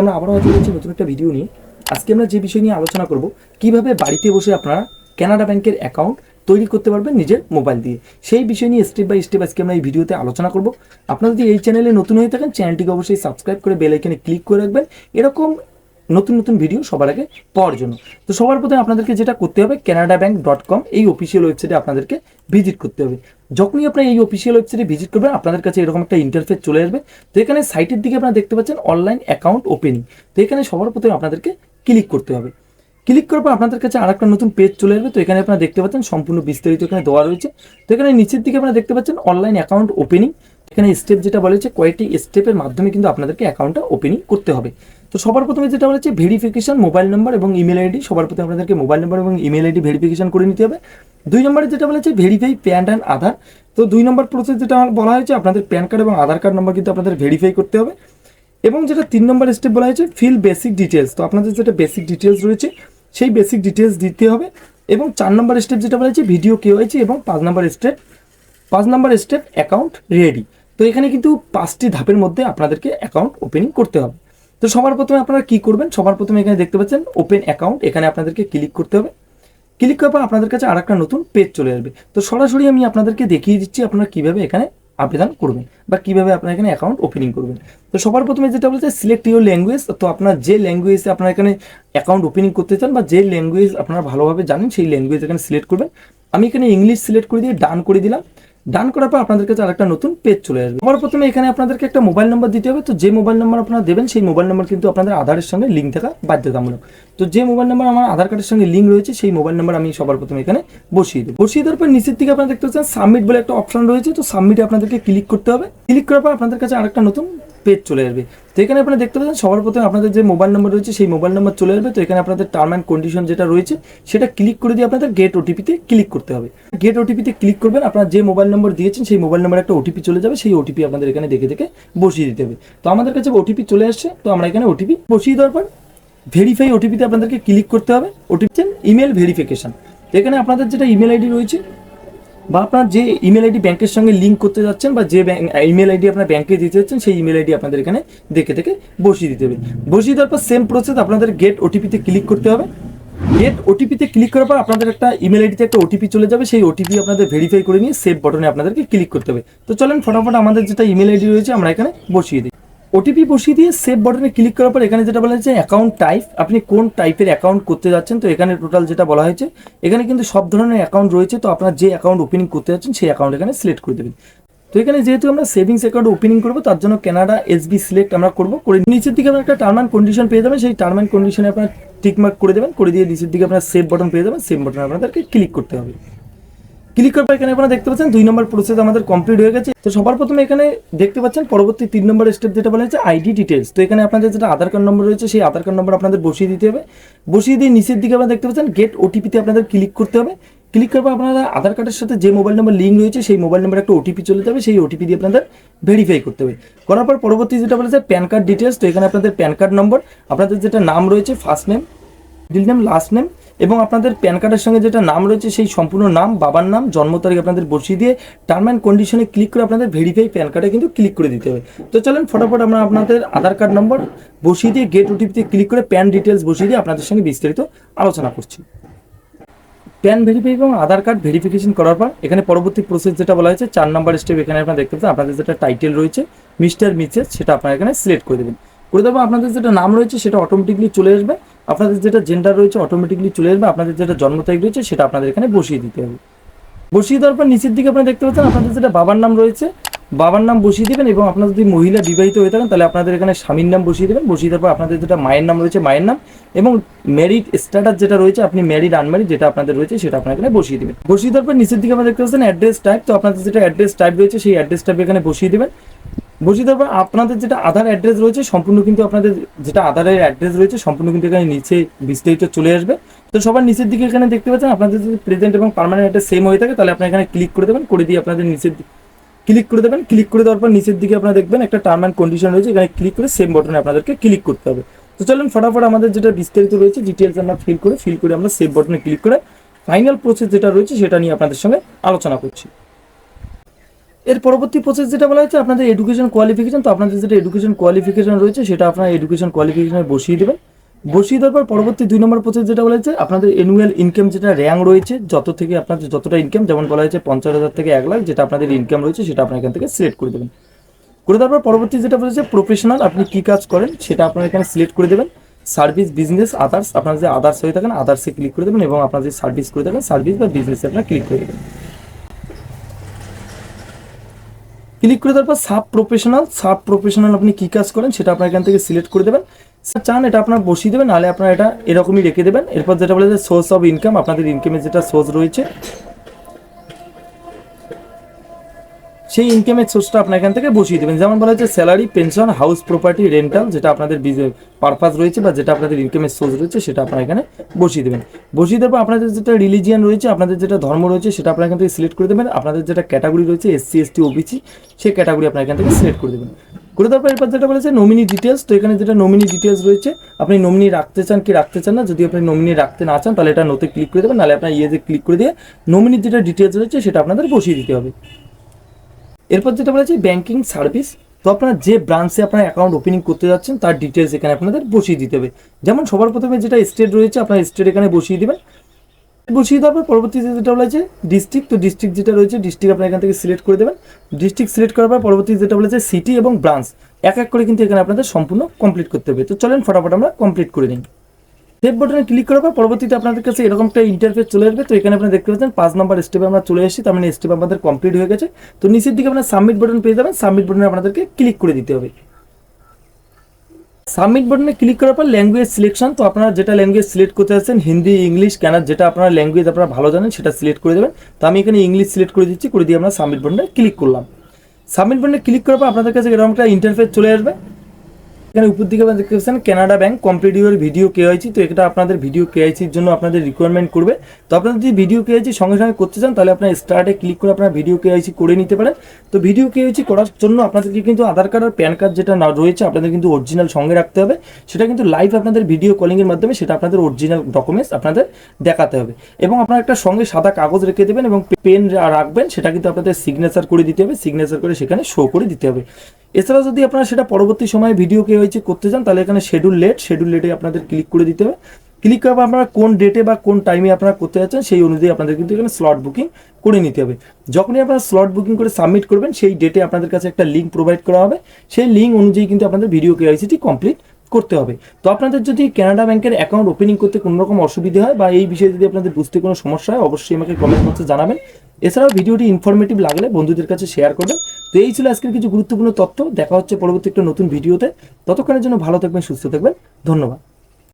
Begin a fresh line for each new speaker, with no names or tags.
আমরা আবারও হাজির হয়েছি নতুন একটা ভিডিও নিয়ে। আজকে আমরা যে বিষয় নিয়ে আলোচনা করব, কীভাবে বাড়িতে বসে আপনারা কানাডা ব্যাংকের অ্যাকাউন্ট তৈরি করতে পারবেন নিজের মোবাইল দিয়ে। সেই বিষয় নিয়ে স্টেপ বাই স্টেপ আজকে আমরা এই ভিডিওতে আলোচনা করব। আপনারা যদি এই চ্যানেলে নতুন হয়ে থাকেন চ্যানেলটিকে অবশ্যই সাবস্ক্রাইব করে বেল আইকনে ক্লিক করে রাখবেন। এরকম নতুন নতুন ভিডিও সবার আগে পাওয়ার জন্য। তো সবার প্রথমে আপনাদেরকে যেটা করতে হবে কানাডা ব্যাংক ডট কম এই অফিসিয়াল ওয়েবসাইটে আপনাদেরকে ভিজিট করতে হবে। যখনই আপনারা এই অফিসিয়াল ওয়েবসাইটে ভিজিট করবেন, আপনাদের কাছে এরকম একটা ইন্টারফেস চলে আসবে। তো এখানে সাইটের দিকে আপনারা দেখতে পাচ্ছেন অনলাইন অ্যাকাউন্ট ওপেনিং তো এখানে সবার প্রথমে আপনাদেরকে ক্লিক করতে হবে। ক্লিক করার পর আপনাদের কাছে আর একটা নতুন পেজ চলে আসবে। তো এখানে আপনারা দেখতে পাচ্ছেন সম্পূর্ণ বিস্তারিত এখানে দেওয়া রয়েছে। তো এখানে নিচের দিকে আপনারা দেখতে পাচ্ছেন অনলাইন অ্যাকাউন্ট ওপেনিং এখানে স্টেপ যেটা বলেছে কয়েকটি স্টেপের মাধ্যমে কিন্তু আপনাদেরকে অ্যাকাউন্টটা ওপেনিং করতে হবে। তো সবার প্রথমে যেটা বলেছে ভেরিফিকেশন মোবাইল নাম্বার এবং ইমেল আইডি সবার প্রথমে আপনাদেরকে মোবাইল নাম্বার এবং ইমেল আইডি ভেরিফিকেশন করে নিতে হবে। দুই নম্বরে যেটা বলেছে ভেরিফাই প্যান অ্যান্ড আধার তো দুই নম্বর প্রসেস যেটা আমার বলা হয়েছে, আপনাদের প্যান কার্ড এবং আধার কার্ড নম্বর কিন্তু আপনাদের ভেরিফাই করতে হবে। এবং যেটা তিন নম্বর স্টেপ বলা হয়েছে ফিল বেসিক ডিটেলস তো আপনাদের যেটা বেসিক ডিটেলস রয়েছে, সেই বেসিক ডিটেলস দিতে হবে। এবং চার নম্বর স্টেপ যেটা বলা হয়েছে ভিডিও হয়েছে এবং পাঁচ নম্বর স্টেপ পাঁচ নম্বর স্টেপ অ্যাকাউন্ট রেডি তো এখানে কিন্তু পাঁচটি ধাপের মধ্যে আপনাদেরকে অ্যাকাউন্ট ওপেনিং করতে হবে। তো সবার প্রথমে আপনারা কি করবেন? সবার প্রথমে এখানে দেখতে পাচ্ছেন ওপেন অ্যাকাউন্ট এখানে আপনাদেরকে ক্লিক করতে হবে। ক্লিক করার পর আপনাদের কাছে আর একটা নতুন পেজ চলে আসবে। তো সরাসরি আমি আপনাদেরকে দেখিয়ে দিচ্ছি আপনারা কীভাবে এখানে আবেদন করবেন বা কীভাবে আপনারা এখানে অ্যাকাউন্ট ওপেনিং করবেন। তো সবার প্রথমে যেটা বলছে সিলেক্ট ইউর ল্যাঙ্গুয়েজ তো আপনার যে ল্যাঙ্গুয়েজে আপনারা এখানে অ্যাকাউন্ট ওপেনিং করতে চান বা যে ল্যাঙ্গুয়েজ আপনারা ভালোভাবে জানেন, সেই ল্যাঙ্গুয়েজ এখানে সিলেক্ট করবেন। আমি এখানে ইংলিশ সিলেক্ট করে দিয়ে ডান করে দিলাম। ডান করার পর আপনাদের কাছে আরেকটা নতুন পেজ চলে আসবে। আমার প্রথমে এখানে আপনাদেরকে একটা মোবাইল নাম্বার দিতে হবে। তো যে মোবাইল নাম্বার আপনারা দেবেন, সেই মোবাইল নাম্বার কিন্তু আপনাদের আধারের সঙ্গে লিঙ্ক থাকা বাধ্যতামূলক। তো যে মোবাইল নাম্বার আমার আধার কার্ডের সঙ্গে লিঙ্ক রয়েছে, সেই মোবাইল নাম্বার আমি সবার প্রথমে এখানে বসিয়ে দেবো। বসিয়ে দেওয়ার পর নিচের দিকে আপনারা দেখতে পাচ্ছেন সাবমিট বলে একটা অপশন রয়েছে। তো সাবমিটে আপনাদেরকে ক্লিক করতে হবে। ক্লিক করার পর আপনাদের কাছে আরেকটা নতুন পেজ চলে আসবে। তো এখানে আপনারা দেখতে পাচ্ছেন, সবার প্রথমে আপনাদের যে মোবাইল নাম্বার রয়েছে, সেই মোবাইল নাম্বার চলে আসবে। তো এখানে আপনাদের টার্ম অ্যান্ড কন্ডিশন যেটা রয়েছে, সেটা ক্লিক করে দিয়ে আপনাদের গেট ওটিপিতে ক্লিক করতে হবে। গেট ওটিপিতে ক্লিক করবেন, আপনারা যে মোবাইল নম্বর দিয়েছেন, সেই মোবাইল নাম্বার একটা ওটিপি চলে যাবে, সেই ওটিপি আপনাদের এখানে দেখে দেখে বসিয়ে দিতে হবে। তো আমাদের কাছে ওটিপি চলে আসছে, তো আমরা এখানে ওটিপি বসিয়ে দেওয়ার পর ভেরিফাই ওটিপিতে আপনাদেরকে ক্লিক করতে হবে। ওটিপি ইমেল ভেরিফিকেশন এখানে আপনাদের যেটা ইমেল আইডি রয়েছে বা আপনার যে ইমেল আইডি ব্যাংকের সঙ্গে লিঙ্ক করতে যাচ্ছেন বা যে ইমেল আইডি আপনার ব্যাংকে দিতে যাচ্ছেন, সেই ইমেল আইডি আপনাদের এখানে দেখে দেখে বসিয়ে দিতে হবে। বসিয়ে দেওয়ার পর সেম প্রসেস আপনাদের গেট ওটিপিতে ক্লিক করতে হবে। গেট ওটিপিতে ক্লিক করার পর আপনাদের একটা ইমেল আইডিতে একটা ওটিপি চলে যাবে, সেই ওটিপি আপনাদের ভেরিফাই করে নিয়ে সেভ বটনে আপনাদেরকে ক্লিক করতে হবে। তো চলেন, ফটাফট আমাদের যেটা ইমেল আইডি রয়েছে আমরা এখানে বসিয়ে দিই। ওটিপি বসিয়ে দিয়ে সেভ বাটনে ক্লিক করার পর এখানে যেটা বলা হয়েছে অ্যাকাউন্ট টাইপ আপনি কোন টাইপের অ্যাকাউন্ট করতে যাচ্ছেন? তো এখানে টোটাল যেটা বলা হয়েছে, এখানে কিন্তু সব ধরনের অ্যাকাউন্ট রয়েছে, তো আপনার যে অ্যাকাউন্ট ওপেনিং করতে যাচ্ছেন সেই অ্যাকাউন্ট এখানে সিলেক্ট করে দেবেন। তো এখানে যেহেতু আমরা সেভিংস অ্যাকাউন্ট ওপেনিং করব, তার জন্য কানাডা এসবি সিলেক্ট আমরা করব। করে নিচের দিকে আপনার একটা টার্ম অ্যান্ড কন্ডিশন পেয়ে যাবেন, সেই টার্ম অ্যান্ড কন্ডিশনে আপনার টিকমার্ক করে দেবেন, করে দিয়ে নিচের দিকে আপনার সেভ বাটন পেয়ে যাবেন সেভ বাটনে আপনাদেরকে ক্লিক করতে হবে। ক্লিক পর এখানে আপনারা দেখতে পাচ্ছেন দুই নম্বর প্রসেস আমাদের কমপ্লিট হয়ে গেছে। তো সবার প্রথমে এখানে দেখতে পাচ্ছেন পরবর্তী তিন নম্বর স্টেপ যেটা বলা হচ্ছে আইডি ডিটেলস তো এখানে আপনাদের যেটা আধার কার্ড নম্বর রয়েছে, সেই আধার কার্ড নম্বর আপনাদের বসিয়ে দিতে হবে। বসিয়ে দিয়ে নিচের দিকে আপনারা দেখতে পাচ্ছেন গেট ওটিপিতে আপনাদের ক্লিক করতে হবে। ক্লিক পর আপনারা আধার কার্ডের সাথে যে মোবাইল নাম্বার লিঙ্ক রয়েছে, সেই মোবাইল নাম্বার একটা ওটিপি চলে যাবে, সেই ওটিপি দিয়ে আপনাদের ভেরিফাই করতে হবে। করার পর পরবর্তী যেটা বলেছে প্যান কার্ড ডিটেলস তো এখানে আপনাদের প্যান কার্ড নম্বর আপনাদের যেটা নাম রয়েছে first name middle name last name এবং আপনাদের প্যান কার্ডের সঙ্গে যেটা নাম রয়েছে সেই সম্পূর্ণ নাম, বাবার নাম, জন্ম তারিখ আপনাদের বসিয়ে দিয়ে টার্ম অ্যান্ড কন্ডিশনে ক্লিক করে আপনাদের ভেরিফাই প্যান কার্ডে কিন্তু ক্লিক করে দিতে হবে। তো চলেন ফটাফট আমরা আপনাদের আধার কার্ড নম্বর বসিয়ে দিয়ে গেট ওটিপিতে ক্লিক করে প্যান ডিটেলস বসিয়ে দিয়ে আপনাদের সঙ্গে বিস্তারিত আলোচনা করছি। প্যান ভেরিফাই এবং আধার কার্ড ভেরিফিকেশন করার পর এখানে পরবর্তী প্রসেস যেটা বলা হয়েছে, চার নাম্বার স্টেপ এখানে আপনারা দেখতে পাচ্ছেন, আপনাদের যেটা টাইটেল রয়েছে মিস্টার মিসেস সেটা আপনারা এখানে সিলেক্ট করে দেবেন। করে দেবো আপনাদের যেটা নাম রয়েছে সেটা অটোমেটিকলি চলে আসবে। আপনাদের যেটা জেন্ডার রয়েছে অটোমেটিকলি চলে আসবে, আপনাদের যেটা জন্ম তারিখ রয়েছে সেটা আপনাদের এখানে বসিয়ে দিতে হবে। বসিয়ে দেওয়ার পর নিচের দিকে আপনারা দেখতে পাচ্ছেন, আপনাদের যেটা বাবার নাম রয়েছে, বাবার নাম বসিয়ে দেবেন এবং আপনারা যদি মহিলা বিবাহিত হয়ে থাকেন, তাহলে আপনাদের এখানে স্বামীর নাম বসিয়ে দেবেন, বসিয়ে দেওয়ার পর আপনাদের যেটা মায়ের নাম রয়েছে, মায়ের নাম এবং ম্যারিড স্ট্যাটাস যেটা রয়েছে, আপনি ম্যারিড আনম্যারিড যেটা আপনাদের রয়েছে সেটা আপনার এখানে বসিয়ে দেবেন। বসিয়ে দেওয়ার পর নিচের দিকে আপনারা দেখতে পাচ্ছেন অ্যাড্রেস টাইপ তো আপনাদের যেটা অ্যাড্রেস টাইপ রয়েছে, সেই অ্যাড্রেস টাইপ এখানে বসিয়ে দেবেন। দেওয়ার পর আপনাদের যেটা আধার অ্যাড্রেস রয়েছে, সম্পূর্ণ কিন্তু আপনাদের যেটা আধারের অ্যাড্রেস রয়েছে, সম্পূর্ণ কিন্তু এখানে নিচে বিস্তারিত চলে আসবে। তো সবার নিচের দিকে এখানে দেখতে পাচ্ছেন, আপনাদের যদি প্রেজেন্ট এবং পার্মানেন্ট অ্যাড্রেস সেম হয়ে থাকে, তাহলে আপনারা এখানে ক্লিক করে দেবেন, করে দিয়ে আপনাদের নিচের ক্লিক করে দেবেন। ক্লিক করে দেওয়ার পর নিচের দিকে আপনারা দেখবেন, একটা টার্ম অ্যান্ড কন্ডিশন রয়েছে, এখানে ক্লিক করে সেম বটনে আপনাদেরকে ক্লিক করতে হবে। তো চলুন ফটাফট আমাদের যেটা বিস্তারিত রয়েছে ডিটেলস আমরা ফিল করে ফিল করে আমরা সেভ বটনে ক্লিক করে ফাইনাল প্রসেস যেটা রয়েছে, সেটা নিয়ে আপনাদের সঙ্গে আলোচনা করছি। এর পরবর্তী প্রসেস যেটা বলা হচ্ছে আপনাদের এডুকেশন কোয়ালিফিকেশন তো আপনাদের যেটা এডুকেশন কোয়ালিফিকেশন রয়েছে, সেটা আপনার এডুকেশন কোয়ালিফিকেশনে বসিয়ে দেবেন। বসিয়ে দেওয়ার পর পরবর্তী দুই নম্বর প্রসেস যেটা বলা হচ্ছে আপনাদের অ্যানুয়াল ইনকাম যেটা র্যাঙ্ক রয়েছে, যত থেকে আপনাদের যতটা ইনকাম যেমন বলা হয়েছে পঞ্চাশ হাজার থেকে এক লাখ, যেটা আপনাদের ইনকাম রয়েছে, সেটা আপনার এখান থেকে সিলেক্ট করে দেবেন। করে দেওয়ার পর পরবর্তী যেটা বলেছে প্রফেশনাল আপনি কি কাজ করেন, সেটা আপনার এখানে সিলেক্ট করে দেবেন। সার্ভিস বিজনেস আদার্স আপনার যে আদার্স হয়ে থাকেন আদার্সে ক্লিক করে দেবেন এবং আপনার যে সার্ভিস করে থাকেন সার্ভিস বা বিজনেসে আপনার ক্লিক করে দেবেন। ক্লিক করে দেওয়ার পর সাব প্রফেশনাল সাব প্রফেশনাল আপনি কী কাজ করেন সেটা আপনার এখান থেকে সিলেক্ট করে দেবেন। চান এটা আপনার বসিয়ে দেবেন, নাহলে আপনার এটা এরকমই রেখে দেবেন। এরপর যেটা বলে যে সোর্স অফ ইনকাম আপনাদের ইনকামের যেটা সোর্স রয়েছে সেই ইনকামের সোর্সটা আপনার এখান থেকে বসিয়ে দেবেন। যেমন বলা হচ্ছে salary pension house property rental যেটা আপনাদের পারপাস রয়েছে বা যেটা আপনাদের ইনকামের সোর্স রয়েছে, সেটা আপনার এখানে বসিয়ে দেবেন। বসিয়ে দেওয়ার পর আপনাদের যেটা রিলিজিয়ান রয়েছে, আপনাদের যেটা ধর্ম রয়েছে, সেটা আপনার এখান থেকে সিলেক্ট করে দেবেন। আপনাদের যেটা ক্যাটাগরি রয়েছে এসসি এসটি ওবিসি সেই ক্যাটাগরি আপনার এখান থেকে সিলেক্ট করে দেবেন। করে দেওয়ার পর এরপর যেটা বলেছে নমিনি ডিটেলস তো এখানে যেটা নমিনি ডিটেলস রয়েছে, আপনি নমিনি রাখতে চান কি রাখতে চান না, যদি আপনি নমিনি রাখতে না চান, তাহলে এটা নোতে ক্লিক করে দেবেন, নাহলে আপনার ইয়েতে ক্লিক করে দিয়ে নমিনির যেটা ডিটেলস রয়েছে, সেটা আপনাদের বসিয়ে দিতে হবে। এরপর যেটা বলেছে ব্যাংকিং সার্ভিস তো আপনারা যে ব্রাঞ্চে আপনার অ্যাকাউন্ট ওপেনিং করতে যাচ্ছেন, তার ডিটেলস এখানে আপনাদের বসিয়ে দিতে হবে। যেমন সবার প্রথমে যেটা স্টেট রয়েছে, আপনার স্টেট এখানে বসিয়ে দেবেন। বসিয়ে দেওয়ার পর পরবর্তীতে যেটা বলেছে ডিস্ট্রিক্ট তো ডিস্ট্রিক্ট যেটা রয়েছে ডিস্ট্রিক্ট আপনার এখান থেকে সিলেক্ট করে দেবেন। ডিস্ট্রিক্ট সিলেক্ট করার পর পরবর্তী যেটা বলেছে সিটি এবং ব্রাঞ্চ এক এক করে কিন্তু এখানে আপনাদের সম্পূর্ণ কমপ্লিট করতে হবে। তো চলেন ফটাফট আমরা কমপ্লিট করে নিই। সেভ বাটনে ক্লিক করার পর পরবর্তীতে আপনাদের কাছে এরকম একটা ইন্টারফেস চলে আসবে। তো এখানে আপনি দেখতে পাচ্ছেন পাঁচ নাম্বার স্টেপে আমরা চলে এসেছি। তার মানে স্টেপ আমাদের কমপ্লিট হয়ে গেছে। তো নিচের দিকে আপনার সাবমিট বাটন পেয়ে যাবেন। সাবমিট বাটনে আপনাদেরকে ক্লিক করে দিতে হবে। সাবমিট বাটনে ক্লিক করার পর ল্যাঙ্গুয়েজ সিলেকশন তো আপনারা যেটা ল্যাঙ্গুয়েজ সিলেক্ট করতে যাচ্ছেন, হিন্দি, ইংলিশ কেনার যেটা আপনার ল্যাঙ্গুয়েজ আপনারা ভালো জানেন, সেটা সিলেক্ট করে দেবেন। তো আমি এখানে ইংলিশ সিলেক্ট করে দিচ্ছি, করে দিয়ে আমরা সাবমিট বাটনে ক্লিক করলাম। সাবমিট বাটনে ক্লিক করার পর আপনাদের কাছে এরকম একটা ইন্টারফেস চলে আসবে। এখানে উপর দিকে দেখতে পাচ্ছেন Canara bank complete your video KYC তো এটা আপনাদের ভিডিও কেআইসির জন্য আপনাদের রিকোয়ারমেন্ট করবে। তো আপনারা যদি ভিডিও কেআইসি সঙ্গে সঙ্গে করতে চান, তাহলে আপনার স্টার্টে ক্লিক করে আপনার ভিডিও কেআইসি করে নিতে পারেন। তো ভিডিও কেআইসি করার জন্য আপনাদেরকে কিন্তু আধার কার্ড আর প্যান কার্ড যেটা রয়েছে, আপনাদের কিন্তু অরিজিনাল সঙ্গে রাখতে হবে। সেটা কিন্তু লাইভ আপনাদের ভিডিও কলিংয়ের মাধ্যমে সেটা আপনাদের অরিজিনাল ডকুমেন্টস আপনাদের দেখাতে হবে। এবং আপনার একটা সঙ্গে সাদা কাগজ রেখে দেবেন এবং পেন রাখবেন, সেটা কিন্তু আপনাদের সিগনেচার করে দিতে হবে। সিগনেচার করে সেখানে শো করে দিতে হবে। এছাড়া যদি আপনারা সেটা পরবর্তী সময়ে ভিডিও কে হয়েছে, করতে চান, তাহলে এখানে শেডিউল লেট শেডিউল লেটে আপনাদের ক্লিক করে দিতে হবে। ক্লিক করে আপনারা কোন ডেটে বা কোন টাইমে আপনারা করতে যাচ্ছেন, সেই অনুযায়ী আপনাদের কিন্তু এখানে স্লট বুকিং করে নিতে হবে। যখনই আপনারা স্লট বুকিং করে সাবমিট করবেন, সেই ডেটে আপনাদের কাছে একটা লিঙ্ক প্রোভাইড করা হবে। সেই লিঙ্ক অনুযায়ী কিন্তু আপনাদের ভিডিও কেআইসিটি কমপ্লিট করতে হবে। তো আপনাদের যদি কানাডা ব্যাংকের অ্যাকাউন্ট ওপেনিং করতে কোনো রকম অসুবিধা হয় বা এই বিষয়ে যদি আপনাদের বুঝতে কোনো সমস্যা হয়, অবশ্যই আমাকে কমেন্ট বক্সে জানাবেন। এছাড়াও ভিডিওটি ইনফরমেটিভ লাগলে বন্ধুদের কাছে শেয়ার করবেন। তো এই ছিল আজকের কিছু গুরুত্বপূর্ণ তথ্য। দেখা হচ্ছে পরবর্তী একটা নতুন ভিডিওতে। ততক্ষণের জন্য ভালো থাকবেন, সুস্থ থাকবেন। ধন্যবাদ।